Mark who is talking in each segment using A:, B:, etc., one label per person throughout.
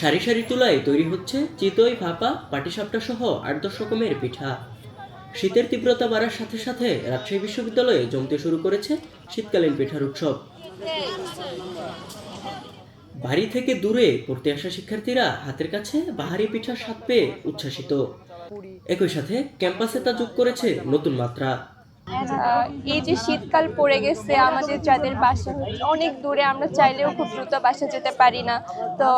A: সারি সারি তুলায় তৈরি হচ্ছে চিতই, ভাপা, পাটিসাপটা সহ আট দশ রকমের পিঠা। শীতের তীব্রতা বাড়ার সাথে সাথে রাজশাহী বিশ্ববিদ্যালয়ে জমতে শুরু করেছে শীতকালীন পিঠার উৎসব। বাড়ি থেকে দূরে পড়তে আসা শিক্ষার্থীরা হাতের কাছে বাহারি পিঠার স্বাদ পেয়ে উচ্ছ্বাসিত। একই সাথে ক্যাম্পাসে তা যোগ করেছে নতুন মাত্রা।
B: এই যে শীতকাল পড়ে গেছে, আমাদের যাদের বাসা অনেক দূরে, আমরা চাইলেও খুব দ্রুত বাসা যেতে পারি না। তো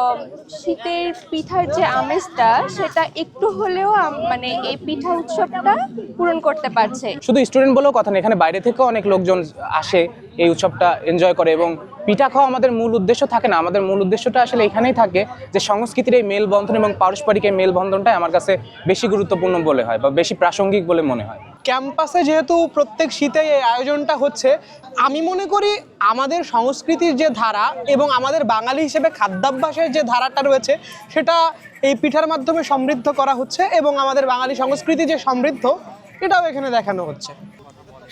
B: শীতের পিঠার যে আমেজটা, সেটা একটু হলেও মানে এই পিঠা উৎসবটা পূরণ করতে পারছে।
C: শুধু স্টুডেন্ট বলেও কথা না এখানে বাইরে থেকেও অনেক লোকজন আসে, এই উৎসবটা এনজয় করে এবং পিঠা খাওয়া আমাদের মূল উদ্দেশ্য থাকে না। আমাদের মূল উদ্দেশ্যটা আসলে এখানেই থাকে যে সংস্কৃতির এই মেলবন্ধন এবং পারস্পরিক এই মেলবন্ধনটাই আমার কাছে বেশি গুরুত্বপূর্ণ বলে হয় বা বেশি প্রাসঙ্গিক বলে মনে হয়।
D: ক্যাম্পাসে যেহেতু প্রত্যেক শীতে এই আয়োজনটা হচ্ছে, আমি মনে করি আমাদের সংস্কৃতির যে ধারা এবং আমাদের বাঙালি হিসেবে খাদ্যাভ্যাসের যে ধারাটা রয়েছে, সেটা এই পিঠার মাধ্যমে সমৃদ্ধ করা হচ্ছে এবং আমাদের বাঙালি সংস্কৃতি যে সমৃদ্ধ, এটাও এখানে দেখানো হচ্ছে।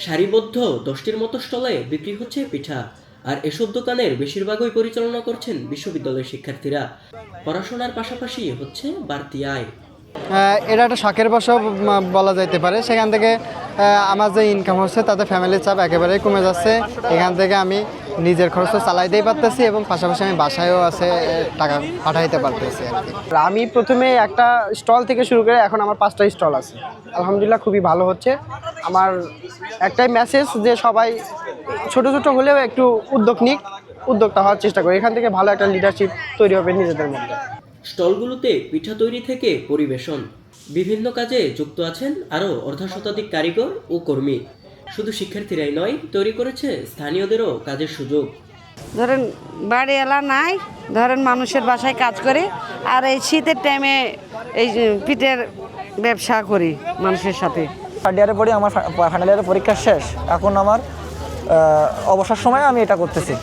A: সারিবদ্ধ দশটির মতো স্টলে বিক্রি হচ্ছে পিঠা, আর এসব দোকানের বেশিরভাগই পরিচালনা করছেন বিশ্ববিদ্যালয়ের শিক্ষার্থীরা। পড়াশোনার পাশাপাশি হচ্ছে বাড়তি আয়।
E: এটা একটা শখের উম, বলা যাইতে পারে। সেখান থেকে আমার যে ইনকাম হচ্ছে তাতে ফ্যামিলির চাপ একেবারেই কমে যাচ্ছে। এখান থেকে আমি নিজের খরচ চালাইতেই পারতেছি এবং পাশাপাশি আমি বাসায়ও আছে টাকা পাঠাইতে পারতেছি আর
F: আমি প্রথমে একটা স্টল থেকে শুরু করে এখন আমার পাঁচটা স্টল আছে। আলহামদুলিল্লাহ খুবই ভালো হচ্ছে। আমার একটাই মেসেজ যে সবাই ছোট ছোট হলেও একটু উদ্যোগ নিক উদ্যোগটা হওয়ার চেষ্টা করি এখান থেকে ভালো একটা লিডারশিপ তৈরি হবে নিজেদের মধ্যে।
A: স্টলগুলোতে পিঠা তৈরি থেকে পরিবেশন। বিভিন্ন কাজে যুক্ত আছেন আরও অর্ধশতাধিক কারিগর ও কর্মী। শুধু শিক্ষার্থীরাই নয় তৈরি করেছে স্থানীয়দেরও কাজের সুযোগ।
G: ধরেন বাড়ি এলা নাই ধরেন মানুষের বাসায় কাজ করি আর এই শীতের টাইমে এই যে পিঠের ব্যবসা করি মানুষের সাথে।
H: থার্ড ইয়ারে পড়ি আমার ফাইনাল ইয়ারের পরীক্ষা শেষ। এখন আমার অবসর সময়ে আমি এটা করতেছি।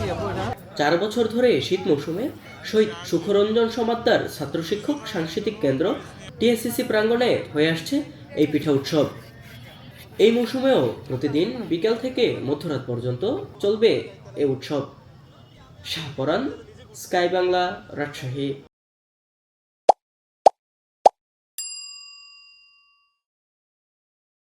A: চার বছর ধরে শীত মৌসুমে শহীদ সুখরঞ্জন সমাদ্দার ছাত্র শিক্ষক সাংস্কৃতিক কেন্দ্র টিএসসিসি প্রাঙ্গণে হয়ে আসছে এই পিঠা উৎসব। এই মৌসুমেও প্রতিদিন বিকেল থেকে মধ্যরাত পর্যন্ত চলবে এই উৎসব। শাহপরান স্কাই বাংলা, রাজশাহী।